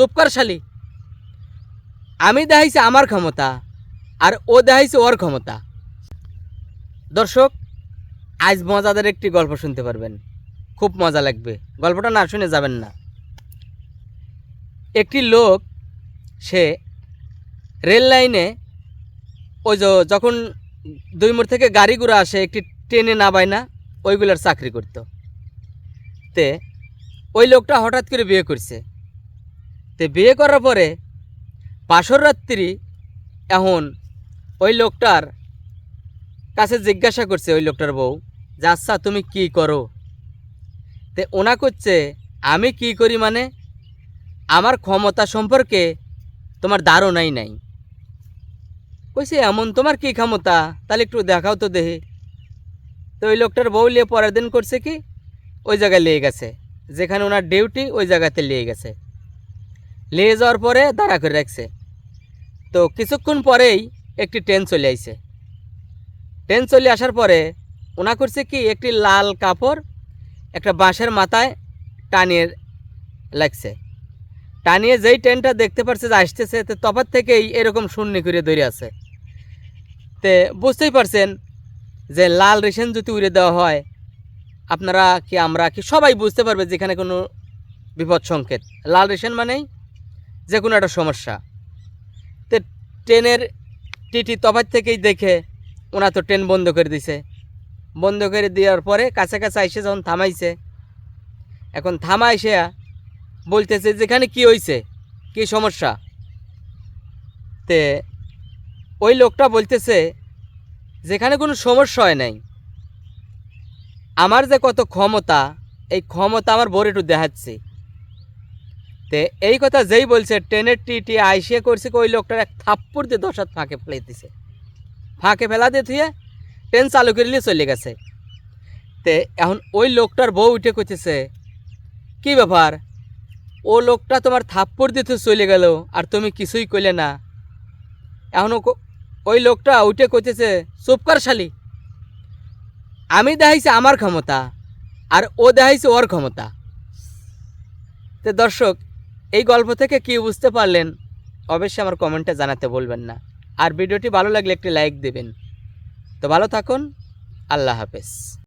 চুপ কর শালি। আমি দেখাইছি আমার ক্ষমতা আর ও দেখাইছে ওর ক্ষমতা। দর্শক, আজ মজাদার একটি গল্প শুনতে পারবেন। খুব মজা লাগবে। গল্পটা না শুনে যাবেন না। একটি লোক, সে রেল লাইনে ওই যখন দুই মোড় থেকে গাড়ি ঘোড়া আসে, একটি ট্রেনে নামায় না, ওইগুলোর চাকরি করত। তে ওই লোকটা হঠাৎ করে বিয়ে করছে। তে বিয়ে করার পরে পাশর রাত্রি এখন ওই লোকটার কাছে জিজ্ঞাসা করছে ওই লোকটার বউ যে আচ্ছা তুমি কি করো? তে ওনা করছে, আমি কি করি মানে? আমার ক্ষমতা সম্পর্কে তোমার ধারণাই নাই। কইছে, এমন তোমার কি ক্ষমতা? তাহলে একটু দেখাও তো দেহে তো ওই লোকটার বউ নিয়ে পরের দিন করছে কি? ওই জায়গায় লিয়ে গেছে। যেখানে ওনার ডিউটি, ওই জায়গাতে লিয়ে গেছে। নিয়ে যাওয়ার পরে দাঁড়া করে রাখছে। তো কিছুক্ষণ পরেই একটি ট্রেন চলে আইছে। ট্রেন চলে আসার পরে ওনা করছে কি, একটি লাল কাপড় একটা বাঁশের মাথায় টানিয়ে লাগছে। টানিয়ে যেই ট্রেনটা দেখতে পারছে যে আসতেছে, তো তফাৎ থেকেই এরকম শূন্য করে ধরে আছে। তে বুঝতেই পারছেন যে লাল রেশন যদি উড়ে দেওয়া হয়, আপনারা কি, আমরা কি সবাই বুঝতে পারবে যেখানে কোনো বিপদ সংকেত? লাল রেশন মানেই যে কোনো একটা সমস্যা। তো ট্রেনের টিটি তফাত থেকেই দেখে ওনা তো ট্রেন বন্ধ করে দিছে। বন্ধ করে দেওয়ার পরে কাছে কাছে আইসে যখন থামাইছে, এখন থামাইছে বলতেছে যেখানে কি হয়েছে কি সমস্যা? তে ওই লোকটা বলতেছে, যেখানে কোনো সমস্যা হয় নাই। আমার যে কত ক্ষমতা, এই ক্ষমতা আমার বড় একটু দেখাচ্ছি। তে এই কথা যেই বলছে, ট্রেনের টিটি আইসে করছে ওই লোকটার এক থাপ্পড় দিয়ে দশ হাত ফাঁকে ফেলে দিছে। ফাঁকে ফেলা দিয়ে থুয়ে ট্রেন চালু করে নিয়ে চলে গেছে। তে এখন ওই লোকটার বউ উঠে করতেছে কি ব্যাপার? ও লোকটা তোমার থাপ্পড় দিতে চলে গেল আর তুমি কিছুই কইলে না। এখনও ওই লোকটা উঠে কইতেছে, চুপ কর শালি। আমি দেখাইছি আমার ক্ষমতা আর ও দেখাইছে ওর ক্ষমতা। তো দর্শক এই গল্প থেকে কি বুঝতে পারলেন? অবশ্যই আমার কমেন্টে জানাতে বলবেন না। আর ভিডিওটি ভালো লাগলে একটি লাইক দেবেন। তো ভালো থাকুন। আল্লাহ হাফেজ।